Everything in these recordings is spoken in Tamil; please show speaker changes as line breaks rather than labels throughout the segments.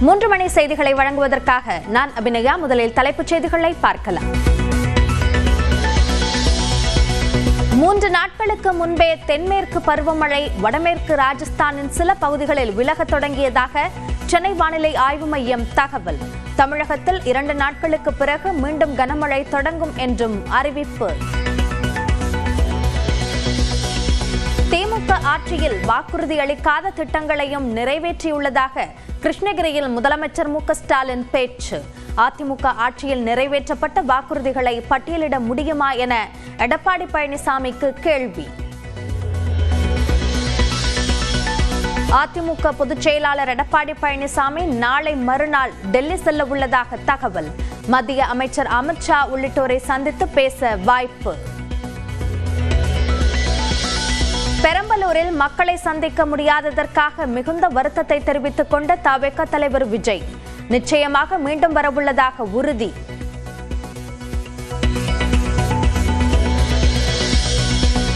மூன்று மணி செய்திகளை வழங்குவதற்காக நான் அபிநயா. முதலில் தலைப்புச் செய்திகளை பார்க்கலாம். மூன்று நாட்களுக்கு முன்பே தென்மேற்கு பருவமழை வடமேற்கு ராஜஸ்தானின் சில பகுதிகளில் விலகத் தொடங்கியதாக சென்னை வானிலை ஆய்வு மையம் தகவல். தமிழகத்தில் இரண்டு நாட்களுக்கு பிறகு மீண்டும் கனமழை தொடங்கும் என்றும் அறிவிப்பு. திமுக ஆட்சியில் வாக்குறுதி அளிக்காத திட்டங்களையும் நிறைவேற்றியுள்ளதாக கிருஷ்ணகிரியில் முதலமைச்சர் மு ஸ்டாலின் பேச்சு. அதிமுக ஆட்சியில் நிறைவேற்றப்பட்ட வாக்குறுதிகளை பட்டியலிட முடியுமா என எடப்பாடி பழனிசாமிக்கு கேள்வி. அதிமுக பொதுச் செயலாளர் எடப்பாடி பழனிசாமி நாளை மறுநாள் டெல்லி செல்ல உள்ளதாக தகவல். மத்திய அமைச்சர் அமித்ஷா உள்ளிட்டோரை சந்தித்து பேச வாய்ப்பு. பெரம்பலூரில் மக்களை சந்திக்க முடியாததற்காக மிகுந்த வருத்தத்தை தெரிவித்துக் கொண்ட தவேக தலைவர் விஜய். நிச்சயமாக மீண்டும் வரவுள்ளதாக உறுதி.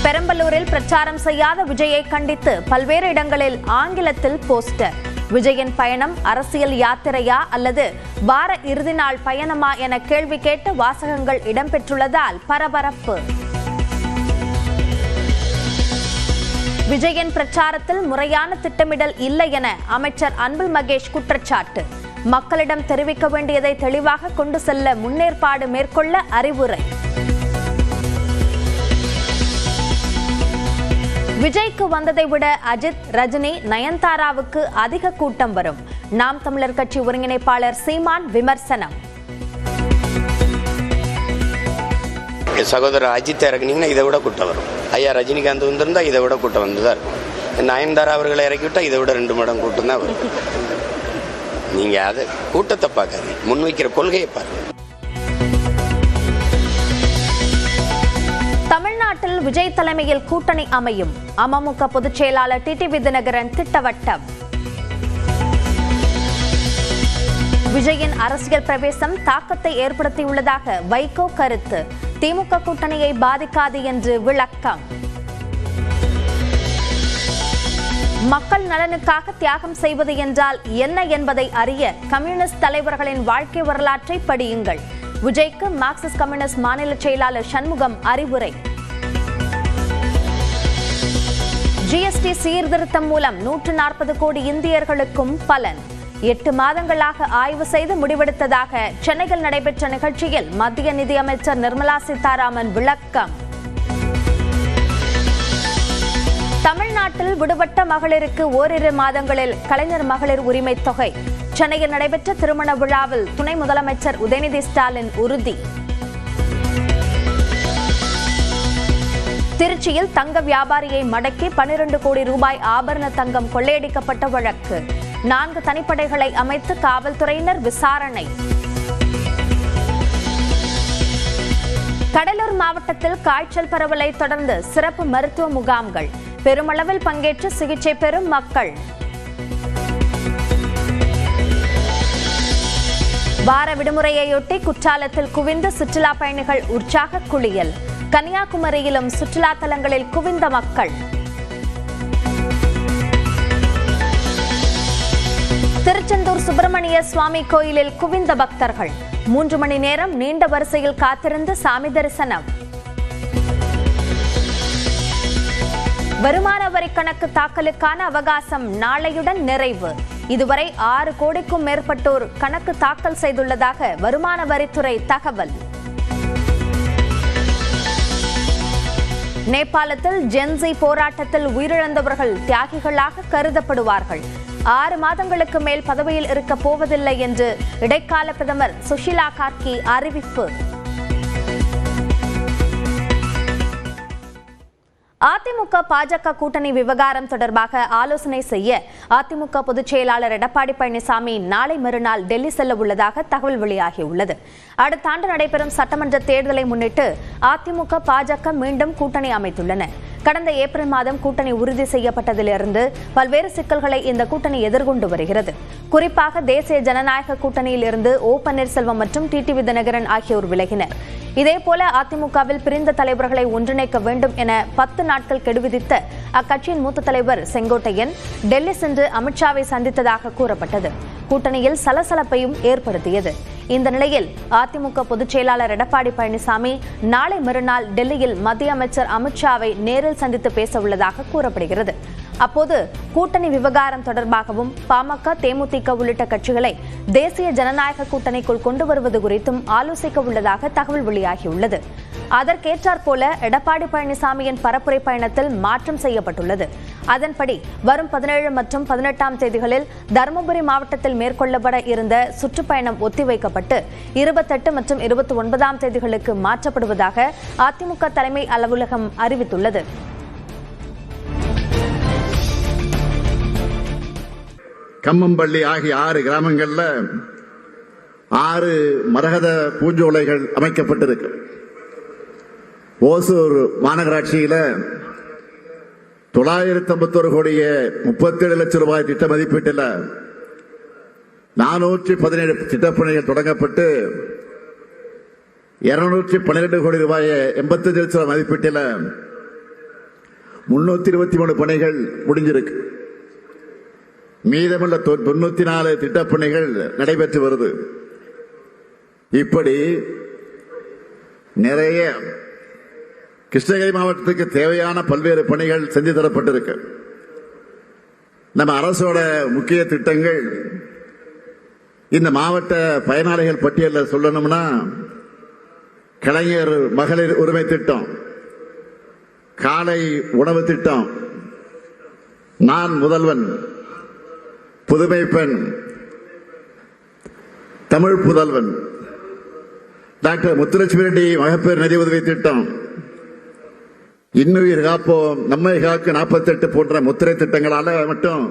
பெரம்பலூரில் பிரச்சாரம் செய்யாத விஜயை கண்டித்து பல்வேறு இடங்களில் ஆங்கிலத்தில் போஸ்டர். விஜயின் பயணம் அரசியல் யாத்திரையா அல்லது வார இறுதி நாள் பயணமா என கேள்வி கேட்டு வாசகங்கள் இடம்பெற்றுள்ளதால் பரபரப்பு. விஜயன் பிரச்சாரத்தில் முறையான திட்டமிடல் இல்லை என அமைச்சர் அன்பில் மகேஷ் குற்றச்சாட்டு. மக்களிடம் தெரிவிக்க வேண்டியதை தெளிவாக கொண்டு செல்ல முன்னேற்பாடு மேற்கொள்ள அறிவுரை. விஜய்க்கு வந்ததை விட அஜித் ரஜினி நயன்தாராவுக்கு அதிக கூட்டம் வரும். நாம் தமிழர் கட்சி ஒருங்கிணைப்பாளர் சீமான் விமர்சனம்.
சகோதரர் அஜித் இறக்குனீங்கன்னா இதை விட கூட்டம் வரும். ஐயா ரஜினிகாந்த் வந்திருந்தா இதை விட கூட்டம் வந்து தான் இருக்கும். நயன்தாரா அவர்களை இறக்கிவிட்டா இதை விட ரெண்டு மடம் கூட்டம் தான் வரும். நீங்கள் அதை கூட்டத்தை பார்க்காதீங்க. முன்வைக்கிற கொள்கையை பாருங்க
தமிழ்நாட்டில் விஜய் தலைமையில் கூட்டணி அமையும். அமமுக பொதுச் செயலாளர் டிடிவி தினகரன் திட்டவட்டம். விஜயின் அரசியல் பிரவேசம் தாக்கத்தை ஏற்படுத்தியுள்ளதாக வைகோ கருத்து. திமுக கூட்டணியை பாதிக்காது என்று விளக்கம். மக்கள் நலனுக்காக தியாகம் செய்வது என்றால் என்ன என்பதை அறிய கம்யூனிஸ்ட் தலைவர்களின் வாழ்க்கை வரலாற்றை படியுங்கள். விஜய்க்கு மார்க்சிஸ்ட் கம்யூனிஸ்ட் மாநில செயலாளர் சண்முகம் அறிவுரை. ஜிஎஸ்டி சீர்திருத்தம் மூலம் நூற்று நாற்பது கோடி இந்தியர்களுக்கும் பலன். எட்டு மாதங்களாக ஆய்வு செய்து முடிவெடுத்ததாக சென்னையில் நடைபெற்ற நிகழ்ச்சியில் மத்திய நிதியமைச்சர் நிர்மலா சீதாராமன் விளக்கம். தமிழ்நாட்டில் விடுபட்ட மகளிருக்கு ஓரிரு மாதங்களில் கலைஞர் மகளிர் உரிமை தொகை. சென்னையில் நடைபெற்ற திருமண விழாவில் துணை முதலமைச்சர் உதயநிதி ஸ்டாலின் உறுதி. திருச்சியில் தங்க வியாபாரியை மடக்கி பனிரெண்டு கோடி ரூபாய் ஆபரண தங்கம் கொள்ளையடிக்கப்பட்ட வழக்கு. நான்கு தனிப்படைகளை அமைத்து காவல்துறையினர் விசாரணை. கடலூர் மாவட்டத்தில் காய்ச்சல் பரவலை தொடர்ந்து சிறப்பு மருத்துவ முகாம்கள். பெருமளவில் பங்கேற்று சிகிச்சை பெறும் மக்கள். வார விடுமுறையொட்டி குற்றாலத்தில் குவிந்த சுற்றுலா பயணிகள் உற்சாக குளியல். கன்னியாகுமரியிலும் சுற்றுலா தலங்களில் குவிந்த மக்கள். திருச்செந்தூர் சுப்பிரமணிய சுவாமி கோயிலில் குவிந்த பக்தர்கள். மூன்று மணி நேரம் நீண்ட வரிசையில் காத்திருந்து சாமி தரிசனம். வருமான வரி கணக்கு தாக்கலுக்கான அவகாசம் நாளையுடன் நிறைவு. இதுவரை ஆறு கோடிக்கும் மேற்பட்டோர் கணக்கு தாக்கல் செய்துள்ளதாக வருமான வரித்துறை தகவல். நேபாளத்தில் ஜென்சி போராட்டத்தில் உயிரிழந்தவர்கள் தியாகிகளாக கருதப்படுவார்கள். ஆறு மாதங்களுக்கு மேல் பதவியில் இருக்க போவதில்லை என்று இடைக்கால பிரதமர் சுஷிலா கார்கி அறிவிப்பு. அதிமுக பாஜக கூட்டணி விவகாரம் தொடர்பாக ஆலோசனை செய்ய அதிமுக பொதுச் செயலாளர் எடப்பாடி பழனிசாமி நாளை மறுநாள் டெல்லி செல்ல உள்ளதாக தகவல் வெளியாகியுள்ளது. அடுத்த ஆண்டு நடைபெறும் சட்டமன்ற தேர்தலை முன்னிட்டு அதிமுக பாஜக மீண்டும் கூட்டணி அமைத்துள்ளன. கடந்த ஏப்ரல் மாதம் கூட்டணி உறுதி செய்யப்பட்டதிலிருந்து பல்வேறு சிக்கல்களை இந்த கூட்டணி எதிர்கொண்டு வருகிறது. குறிப்பாக தேசிய ஜனநாயக கூட்டணியில் இருந்து ஓ பன்னீர்செல்வம் மற்றும் டிடிவி தினகரன் ஆகியோர் விலகினர். இதேபோல அதிமுகவில் பிரிந்த தலைவர்களை ஒன்றிணைக்க வேண்டும் என பத்து நாட்கள் கெடு விதித்த அக்கட்சியின் மூத்த தலைவர் செங்கோட்டையன் டெல்லி சென்று அமித்ஷாவை சந்தித்ததாக கூறப்பட்டது. கூட்டணியில் சலசலப்பையும் ஏற்படுத்தியது. இந்த நிலையில் அதிமுக பொதுச் செயலாளர் எடப்பாடி பழனிசாமி நாளை மறுநாள் டெல்லியில் மத்திய அமைச்சர் அமித்ஷாவை நேரில் சந்தித்து பேச உள்ளதாக கூறப்படுகிறது. அப்போது கூட்டணி விவகாரம் தொடர்பாகவும் பாமக தேமுதிக உள்ளிட்ட கட்சிகளை தேசிய ஜனநாயக கூட்டணிக்குள் கொண்டு வருவது குறித்தும் ஆலோசிக்க உள்ளதாக தகவல் வெளியாகியுள்ளது. அதற்கேற்றாற் போல எடப்பாடி பழனிசாமியின் பரப்புரை பயணத்தில் மாற்றம் செய்யப்பட்டுள்ளது. அதன்படி வரும் பதினேழு மற்றும் பதினெட்டாம் தேதிகளில் தருமபுரி மாவட்டத்தில் மேற்கொள்ளப்பட இருந்த சுற்றுப்பயணம் ஒத்திவைக்கப்பட்டு இருபத்தெட்டு மற்றும் இருபத்தி ஒன்பதாம் தேதிகளுக்கு மாற்றப்படுவதாக அதிமுக தலைமை அலுவலகம் அறிவித்துள்ளது.
கம்மம்பள்ளி ஆகிய ஆறு கிராமங்கள்ல ஆறு மரகத பூஞ்சோலைகள் அமைக்கப்பட்டிருக்கு. ஓசூர் மாநகராட்சியில தொள்ளாயிரத்தி ஐம்பத்தொரு கோடிய முப்பத்தேழு லட்சம் ரூபாய் திட்ட மதிப்பீட்டில் நானூற்றி பதினேழு திட்டப்பணிகள் தொடங்கப்பட்டு இருநூற்றி பன்னிரெண்டு கோடி ரூபாய் எண்பத்தஞ்சு லட்சம் மதிப்பீட்டில் முன்னூத்தி இருபத்தி மூணு பணிகள் முடிஞ்சிருக்கு. மீதமுள்ள தொ- தொண்ணூத்தி நாலு திட்டப்பணிகள் நடைபெற்று வருது. இப்படி நிறைய கிருஷ்ணகிரி மாவட்டத்துக்கு தேவையான பல்வேறு பணிகள் செஞ்சு தரப்பட்டிருக்கு. நம்ம அரசோட முக்கிய திட்டங்கள் இந்த மாவட்ட பயனாளிகள் பட்டியலில் சொல்லணும்னா கலைஞர் மகளிர் உரிமை திட்டம் காலை உணவு திட்டம் நான் முதல்வன் புதுமை பெண் தமிழ் புதல்வன் டாக்டர் முத்துலட்சுமி ரெட்டி மகப்பேர் நிதி உதவி திட்டம். இன்னுயிர் காப்போம் நம்மை காக்கு நாற்பத்தெட்டு போன்ற முத்திரை திட்டங்களால மட்டும்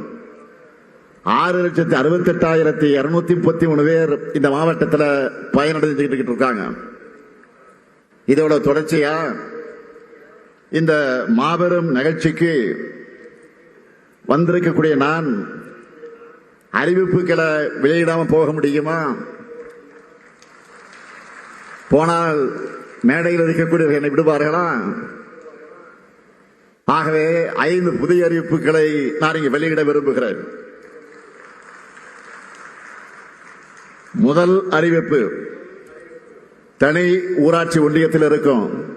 ஆறு லட்சத்தி அறுபத்தெட்டாயிரத்தி இருநூத்தி முப்பத்தி மூணு பேர் இந்த மாவட்டத்தில் பயனடைஞ்சுக்கிட்டு இருக்காங்க. இதோட தொடர்ச்சியா இந்த மாபெரும் நிகழ்ச்சிக்கு வந்திருக்கக்கூடிய நான் அறிவிப்புகளை வெளியிடாமல் போக முடியுமா? போனால் மேடையில் இருக்கக்கூடியவர்கள் என்னை விடுவார்களா? ஆகவே ஐந்து புதிய அறிவிப்புகளை நான் இங்கு வெளியிட விரும்புகிறேன். முதல் அறிவிப்பு தனி ஊராட்சி ஒன்றியத்தில் இருக்கும்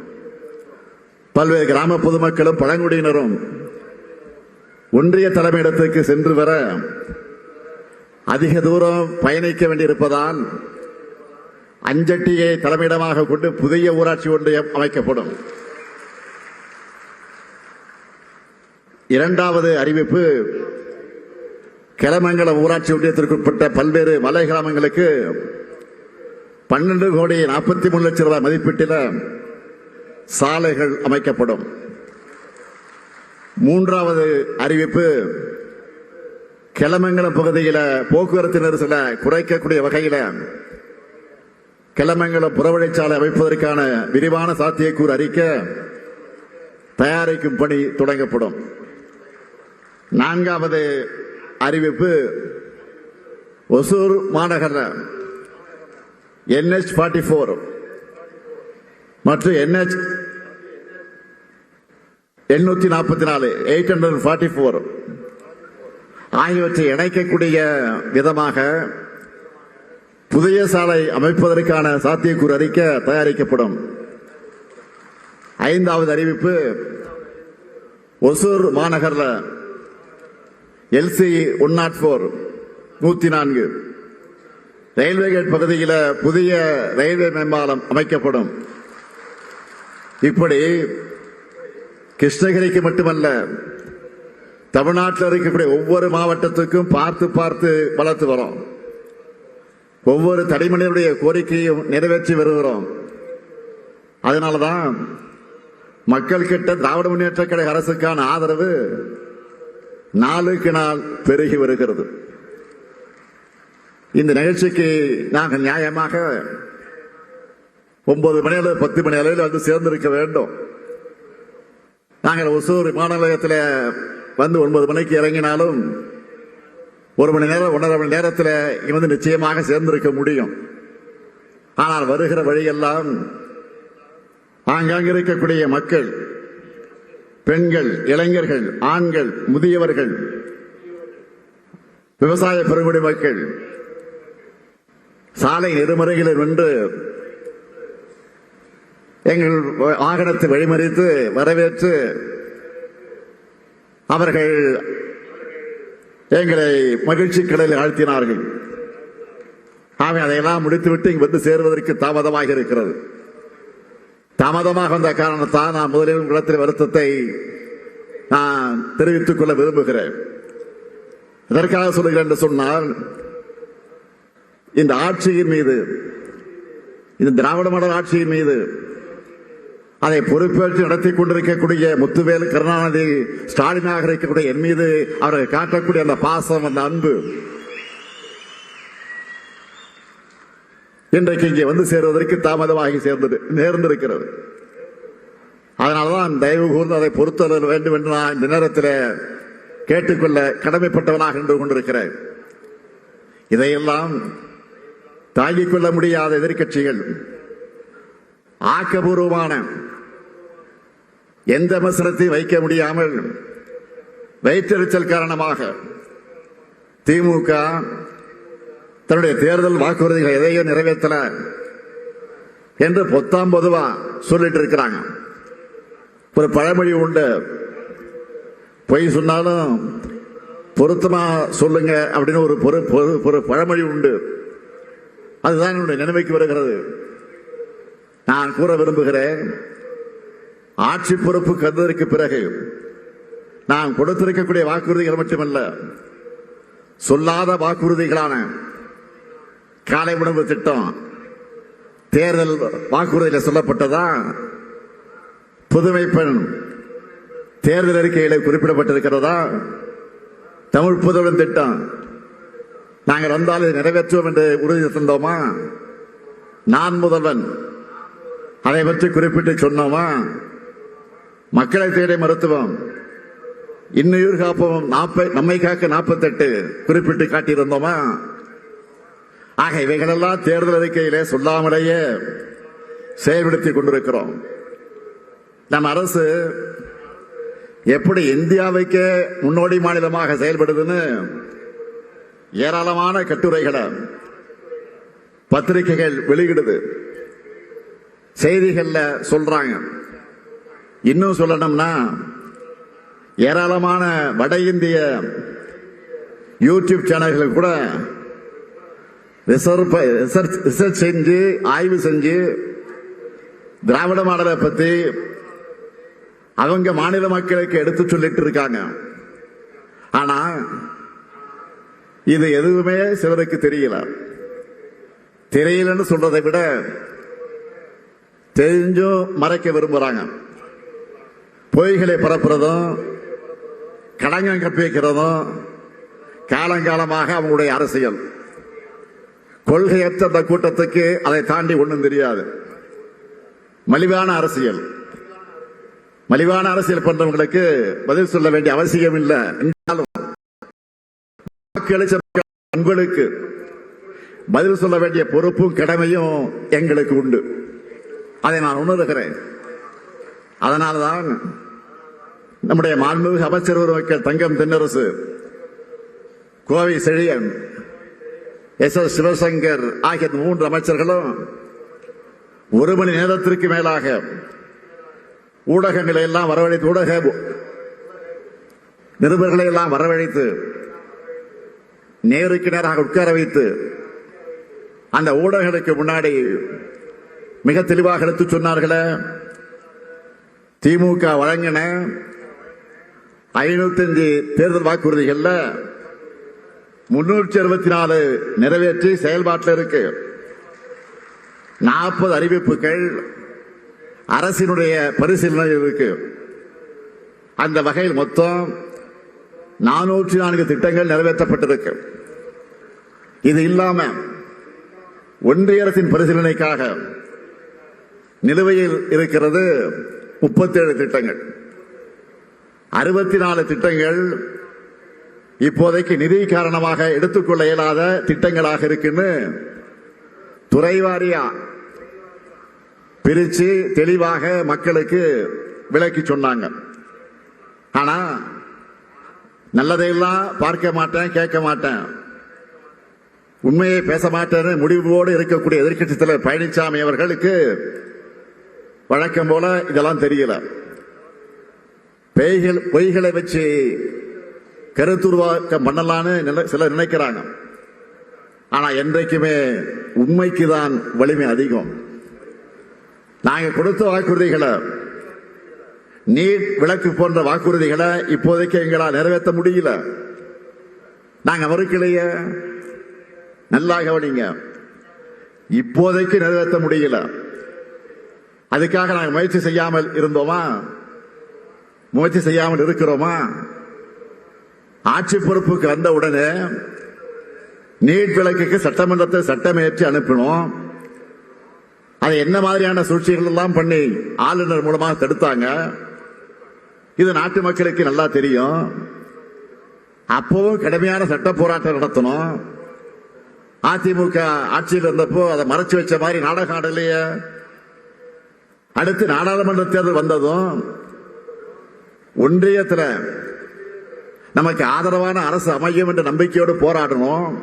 பல்வேறு கிராம பொதுமக்களும் பழங்குடியினரும் ஒன்றிய தலைமையிடத்துக்கு சென்று வர அதிக தூரம் பயணிக்க வேண்டியிருப்பதால் அஞ்சட்டியை தலைமையிடமாக கொண்டு புதிய ஊராட்சி ஒன்றியம் அமைக்கப்படும். இரண்டாவது அறிவிப்பு கிளமங்கலம் ஊராட்சி ஒன்றியத்திற்குட்பட்ட பல்வேறு மலை கிராமங்களுக்கு பன்னெண்டு கோடி நாற்பத்தி மூணு லட்சம் ரூபாய் மதிப்பீட்டில் சாலைகள் அமைக்கப்படும். மூன்றாவது அறிவிப்பு கிளமங்கலம் பகுதியில் போக்குவரத்து நெரிசலை குறைக்கக்கூடிய வகையில் கிளமங்கலம் புறவழிச்சாலை அமைப்பதற்கான விரிவான சாத்தியக்கூறு அறிக்கை தயாரிக்கும் பணி தொடங்கப்படும். நான்காவது அறிவிப்பு ஒசூர் மாநகர என்எச் ஃபார்ட்டி ஃபோர் மற்றும் என்எச் எண்ணூத்தி நாற்பத்தி நாலு எயிட் ஹண்ட்ரட் ஃபார்ட்டி ஃபோர் ஆகியவற்றை இணைக்கக்கூடிய விதமாக புதிய சாலை அமைப்பதற்கான சாத்தியக்கூறு அறிக்கை தயாரிக்கப்படும். ஐந்தாவது அறிவிப்பு ஒசூர் மாநகரில் எல்சி ஒன் நாட் ஃபோர் நூத்தி நான்கு ரயில்வே கேட் பகுதியில் புதிய ரயில்வே மேம்பாலம் அமைக்கப்படும். இப்படி கிருஷ்ணகிரிக்கு மட்டுமல்ல தமிழ்நாட்டில் இருக்கக்கூடிய ஒவ்வொரு மாவட்டத்துக்கும் பார்த்து பார்த்து வளர்த்து வரோம். ஒவ்வொரு தனிமனிதனுடைய கோரிக்கையும் நிறைவேற்றி வருகிறோம். அதனாலதான் மக்கள் கிட்ட திராவிட முன்னேற்ற கழக அரசுக்கான ஆதரவு நாளுக்கு நாள் பெருகி வருகிறது. இந்த நிகழ்ச்சிக்கு நாங்கள் நியாயமாக ஒன்பது மணி அளவு பத்து மணி அளவில் வந்து சேர்ந்திருக்க வேண்டும். நாங்கள் ஒசூர் விமான நிலையத்தில் வந்து ஒன்பது மணிக்கு இறங்கினாலும் ஒரு மணி நேரம் ஒன்றரை மணி நேரத்தில் இங்கே வந்து நிச்சயமாக சேர்ந்திருக்க முடியும். ஆனால் வருகிற வழியெல்லாம் ஆங்காங்க இருக்கக்கூடிய மக்கள் பெண்கள் இளைஞர்கள் ஆண்கள் முதியவர்கள் விவசாய பெருங்குடி மக்கள் சாலை நெடுமுறைகளில் நின்று எங்கள் வாகனத்தை வழிமறித்து வரவேற்று அவர்கள் எங்களை மகிழ்ச்சி கடலில் ஆழ்த்தினார்கள். ஆகவே அதையெல்லாம் முடித்துவிட்டு இங்கு வந்து சேருவதற்கு தாமதமாக இருக்கிறது. தாமதமாக வந்த காரணத்தால் நான் முதலில் குளத்தில் வருத்தத்தை நான் தெரிவித்துக் கொள்ள விரும்புகிறேன். எதற்காக சொல்லுகிறேன் என்று சொன்னால் இந்த ஆட்சியின் மீது இந்த திராவிட மாடல் ஆட்சியின் மீது அதை பொறுப்பேற்று நடத்தி கொண்டிருக்கக்கூடிய முத்துவேல் கருணாநிதி ஸ்டாலினாக இருக்கக்கூடிய என் மீது அவர்கள் காட்டக்கூடிய அந்த பாசம் அந்த அன்பு இன்றைக்கு இங்கே வந்து சேருவதற்கு தாமதமாகி சேர்ந்தது நேர்ந்திருக்கிறது. அதனால்தான் தயவு கூர்ந்து அதை பொறுத்தல் வேண்டும் என்று நான் இந்த நேரத்தில் கேட்டுக்கொள்ள கடமைப்பட்டவனாக நின்று கொண்டிருக்கிறேன். இதையெல்லாம் தாங்கிக் கொள்ள முடியாத எதிர்க்கட்சிகள் ஆக்கபூர்வமான எந்த மசனத்தை வைக்க முடியாமல் வயிற்றெரிச்சல் காரணமாக திமுக தன்னுடைய தேர்தல் வாக்குறுதிகளை எதையும் நிறைவேற்றல என்று பொத்தாம் பொதுவா சொல்லிட்டு இருக்கிறாங்க. ஒரு பழமொழி உண்டு. பொய் சொன்னாலும் பொருத்தமா சொல்லுங்க அப்படின்னு ஒரு பொறு- ஒரு பழமொழி உண்டு. அதுதான் என்னுடைய நினைவுக்கு வருகிறது. நான் கூற விரும்புகிறேன். ஆட்சி பொறுப்பு கந்ததற்கு பிறகு நாம் கொடுத்திருக்கக்கூடிய வாக்குறுதிகள் மட்டுமல்ல சொல்லாத வாக்குறுதிகளான காலை உணவு திட்டம் தேர்தல் வாக்குறுதியில் சொல்லப்பட்டதா? புதுமை பெண் தேர்தல் அறிக்கையில் குறிப்பிடப்பட்டிருக்கிறதா? தமிழ் புதுவன் திட்டம் நாங்கள் வந்தால் இதை நிறைவேற்றுவோம் என்று உறுதி தந்தோமா? நான் முதல்வன் அதை பற்றி குறிப்பிட்டு சொன்னோமா? மக்களை தேட மருத்துவம் இன்னுயிர் காப்போம். நாப்ப நம்மை காக்க நாற்பத்தெட்டு குறிப்பிட்டு காட்டியிருந்தோமா? ஆக இவைகளெல்லாம் தேர்தல் அறிக்கையிலே சொல்லாமலேயே செயல்படுத்திக் கொண்டிருக்கிறோம். நம் அரசு எப்படி இந்தியாவுக்கே முன்னோடி மாநிலமாக செயல்படுதுன்னு ஏராளமான கட்டுரைகளை பத்திரிகைகள் வெளியிடுது. செய்திகள்ல சொல்றாங்க. இன்னும் சொல்லணும்னா ஏராளமான வட இந்திய யூடியூப் சேனல்கள் கூட ரிசர்வ் ரிசர்ச் ரிசர்ச் செஞ்சு ஆய்வு செஞ்சு திராவிட மாடலை பத்தி அவங்க மாநில மக்களுக்கு எடுத்து சொல்லிட்டு இருக்காங்க. ஆனா இது எதுவுமே சிலருக்கு தெரியல. தெரியலன்னு சொல்றதை விட தெரிஞ்சும் மறைக்க விரும்புறாங்க. பொய்களை பரப்புறதும் கடங்கம் கற்பிக்கிறதும் காலங்காலமாக அவங்களுடைய அரசியல். கொள்கையற்ற அந்த கூட்டத்துக்கு அதை தாண்டி ஒன்றும் தெரியாது. மலிவான அரசியல். மலிவான அரசியல் பண்றவங்களுக்கு பதில் சொல்ல வேண்டிய அவசியம் இல்லை உங்களுக்கு பதில் சொல்ல வேண்டிய பொறுப்பும் கடமையும் எங்களுக்கு உண்டு. அதை நான் உணர்கிறேன். அதனால்தான் நம்முடைய மாண்புமிகு அமைச்சர் மக்கள் தங்கம் தென்னரசு கோவை செழியன் எஸ் எஸ் சிவசங்கர் ஆகிய மூன்று அமைச்சர்களும் ஒரு மணி நேரத்திற்கு மேலாக ஊடகங்களை எல்லாம் வரவழைத்து ஊடக நிருபர்களை எல்லாம் வரவழைத்து நேருக்கு நேராக உட்கார வைத்து அந்த ஊடகங்களுக்கு முன்னாடி மிக தெளிவாக எடுத்து சொன்னார்களே திமுக வழங்கின ஐநூத்தி அஞ்சு தேர்தல் வாக்குறுதிகள்ல முன்னூற்றி அறுபத்தி நாலு நிறைவேற்றி செயல்பாட்டில் இருக்கு. நாற்பது அறிவிப்புகள் அரசினுடைய பரிசீலனை இருக்கு. அந்த வகையில் மொத்தம் நானூற்றி நான்கு திட்டங்கள் நிறைவேற்றப்பட்டிருக்கு. இது இல்லாம ஒன்றிய அரசின் பரிசீலனைக்காக நிலுவையில் இருக்கிறது முப்பத்தேழு திட்டங்கள். அறுபத்தி நாலு திட்டங்கள் இப்போதைக்கு நிதி காரணமாக எடுத்துக்கொள்ள இயலாத திட்டங்களாக இருக்குன்னு துறைவாரியா பிரிச்சு தெளிவாக மக்களுக்கு விளக்கி சொன்னாங்க. ஆனா நல்லதையெல்லாம் பார்க்க மாட்டேன் கேட்க மாட்டேன். உண்மையை பேச மாட்டேன்னு முடிவோடு இருக்கக்கூடிய எதிர்கட்சி தலைவர் பழனிசாமி அவர்களுக்கு வழக்கம் போல இதெல்லாம் தெரியல. பேய்கள் பொய்களை வச்சு கருத்துருவாக்கம் பண்ணலான்னு சிலர் நினைக்கிறாங்க. ஆனா என்றைக்குமே உண்மைக்கு தான் வலிமை அதிகம். நாங்கள் கொடுத்த வாக்குறுதிகளை நீட் விளக்கு போன்ற வாக்குறுதிகளை இப்போதைக்கு எங்களால் நிறைவேற்ற முடியல. நாங்கள் மறுக்கலையே. நல்லா கவனிங்க. இப்போதைக்கு நிறைவேற்ற முடியல. அதுக்காக நாங்கள் முயற்சி செய்யாமல் இருந்தோமா? முயற்சி செய்யாமல் இருக்கிறோமா ஆட்சி பொறுப்புக்கு வந்த உடனே நீட் விளக்குக்கு சட்டமன்றத்தை சட்டமேற்றி அனுப்பினோம். அதை என்ன மாதிரியான சூழ்ச்சிகள் எல்லாம் பண்ணி ஆளுநர் மூலமாக தடுத்தாங்க? இது நாட்டு மக்களுக்கு நல்லா தெரியும். அப்பவும் கடுமையான சட்ட போராட்டம் நடத்தணும். அதிமுக ஆட்சியில் இருந்தப்போ அதை மறைச்சு வச்ச மாதிரி நாடகம் ஆடலையே. அடுத்து நாடாளுமன்ற தேர்தல் வந்ததும் ஒன்றியத்தில் நமக்கு ஆதரவான அரசு அமையும் என்ற நம்பிக்கையோடு போராடணும்.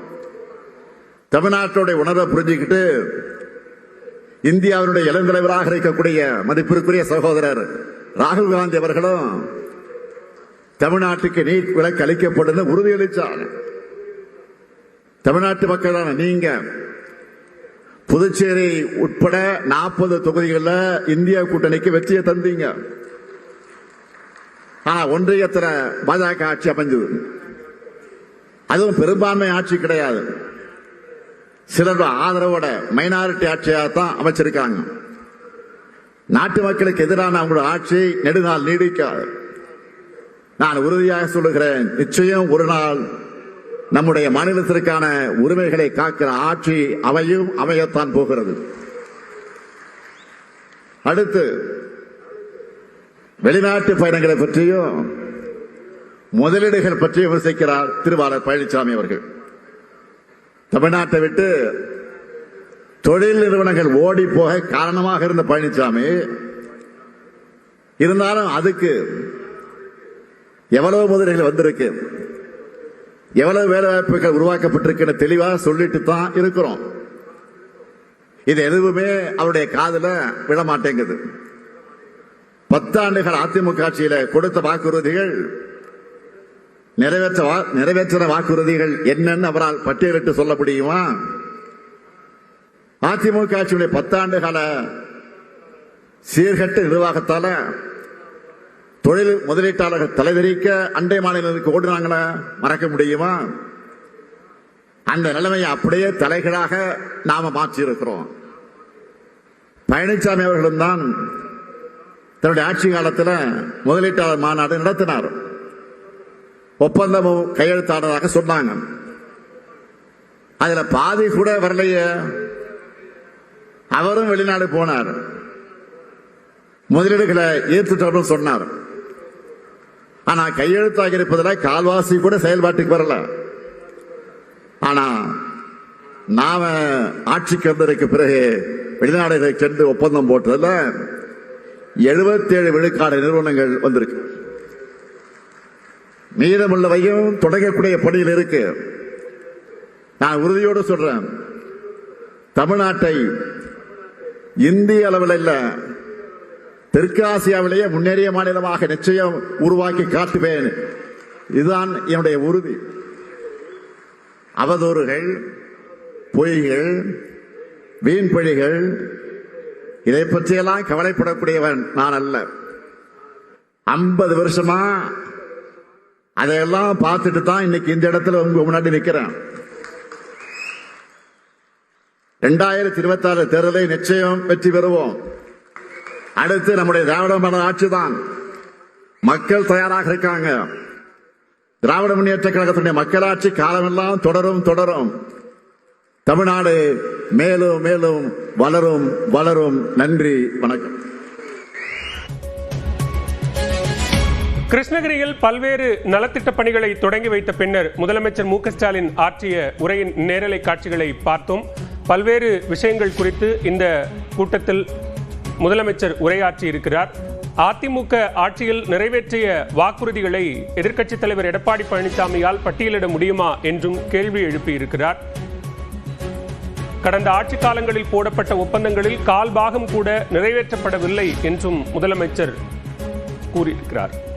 தமிழ்நாட்டுடைய உணர்வை புரிஞ்சுக்கிட்டு இந்தியாவினுடைய இளந்தலைவராக இருக்கக்கூடிய மதிப்பிற்குரிய சகோதரர் ராகுல் காந்தி அவர்களும் தமிழ்நாட்டுக்கு நீட் விலக்கு அளிக்கப்படும் உறுதியளித்தார் தமிழ்நாட்டு மக்களான நீங்க புதுச்சேரி உட்பட நாற்பது தொகுதிகளில் இந்திய கூட்டணிக்கு வெற்றியை தந்தீங்க. ஆனா ஒன்றியத்துல பாஜக ஆட்சி அமைஞ்சது. அதுவும் பெரும்பான்மை ஆட்சி கிடையாது. சிலர் ஆதரவோட மைனாரிட்டி ஆட்சியாக தான் அமைச்சிருக்காங்க. நாட்டு மக்களுக்கு எதிரான அவங்களோட ஆட்சி நெடுநாள் நீடிக்காது. நான் உறுதியாக சொல்லுகிறேன் நிச்சயம் ஒரு நாள் நம்முடைய மாநிலத்திற்கான உரிமைகளை காக்கிற ஆட்சி அவையும் அமையத்தான் போகிறது. அடுத்து வெளிநாட்டு பயணங்களை பற்றியும் முதலீடுகள் பற்றியும் விமர்சிக்கிறார் திருவாளர் பழனிசாமி அவர்கள். தமிழ்நாட்டை விட்டு தொழில் நிறுவனங்கள் ஓடி போக காரணமாக இருந்த பழனிசாமி இருந்தாலும் அதுக்கு எவ்வளவு முதலீடுகள் வந்திருக்கு எவ்வளவு வேலை வாய்ப்புகள் உருவாக்கப்பட்டிருக்குன்னு தெளிவாக சொல்லிட்டு தான் இருக்கிறோம். இது எதுவுமே அவருடைய காதல விழ மாட்டேங்குது. பத்தாண்டுகள் அதிமுக ஆட்சியில கொடுத்த வாக்குறுதிகள் நிறைவேற்ற வா- நிறைவேற்ற வாக்குறுதிகள் என்னன்னு அவரால் பட்டியலிட்டு சொல்ல முடியுமா? அதிமுக ஆட்சியுடைய பத்தாண்டு கால சீர்கட்ட நிர்வாகத்தால தொழில் முதலீட்டாளர்கள் தலைவிரிக்க அண்டை மாநிலங்களுக்கு ஓடினாங்களா மறக்க முடியுமா? அந்த நிலைமையை அப்படியே தலைகளாக நாம மாற்றியிருக்கிறோம். பழனிசாமி அவர்களும் தான் தன்னுடைய ஆட்சி காலத்தில் முதலீட்டாளர் மாநாடு நடத்தினார். ஒப்பந்தமும் கையெழுத்தானதாக சொன்னாங்க. அதில் பாதி கூட வரலையே. அவரும் வெளிநாடு போனார். முதலீடுகளை ஈர்த்துட்டோம்னு சொன்னார். ஆனா கையெழுத்தாக இருப்பதில் கால்வாசி கூட செயல்பாட்டுக்கு வரல. ஆனா நாம ஆட்சிக்கு வந்ததற்கு பிறகு வெளிநாடுகளை சென்று ஒப்பந்தம் போட்டதில் 77 விழுக்காடு நிறுவனங்கள் வந்திருக்கு. மீதமுள்ளவையும் தொடங்கக்கூடிய பணியில் இருக்கு. நான் உறுதியோடு சொல்றேன் தமிழ்நாட்டை இந்திய அளவில் இல்ல தெற்காசியாவிலேயே முன்னேறிய மாநிலமாக நிச்சயம் உருவாக்கி காட்டுவேன். இதுதான் என்னுடைய உறுதி. அவதூறுகள் பொய்கள் வீண்பழிகள் இதை பற்றியெல்லாம் கவலைப்படக்கூடியவன் நான் அல்ல. ஐம்பது வருஷமா அதையெல்லாம் பார்த்துட்டு தான் இன்னைக்கு இந்த இடத்துல உங்க முன்னாடி நிற்கிறேன் ரெண்டாயிரத்தி இருபத்தி ஆறு தேர்தலை நிச்சயம் வெற்றி பெறுவோம். அடுத்து நம்முடைய திராவிட மாடல் ஆட்சி தான் மக்கள் தயாராக இருக்காங்க. திராவிட முன்னேற்ற கழகத்தினுடைய மக்களாட்சி காலமெல்லாம் தொடரும் தொடரும். தமிழ்நாடு மேலும் மேலும் வளரும் வளரும். நன்றி வணக்கம்.
கிருஷ்ணகிரியில் பல்வேறு நலத்திட்ட பணிகளை தொடங்கி வைத்த பின்னர் முதலமைச்சர் மு ஸ்டாலின் ஆற்றிய உரையின் நேரலை காட்சிகளை பார்த்தோம். பல்வேறு விஷயங்கள் குறித்து இந்த கூட்டத்தில் முதலமைச்சர் உரையாற்றி இருக்கிறார். அதிமுக ஆட்சியில் நிறைவேற்றிய வாக்குறுதிகளை எதிர்க்கட்சித் தலைவர் எடப்பாடி பழனிசாமியால் பட்டியலிட முடியுமா என்றும் கேள்வி எழுப்பியிருக்கிறார். கடந்த ஆட்சி காலங்களில் போடப்பட்ட ஒப்பந்தங்களில் கால் பாகம் கூட நிறைவேற்றப்படவில்லை என்றும் முதலமைச்சர் கூறியிருக்கிறார்.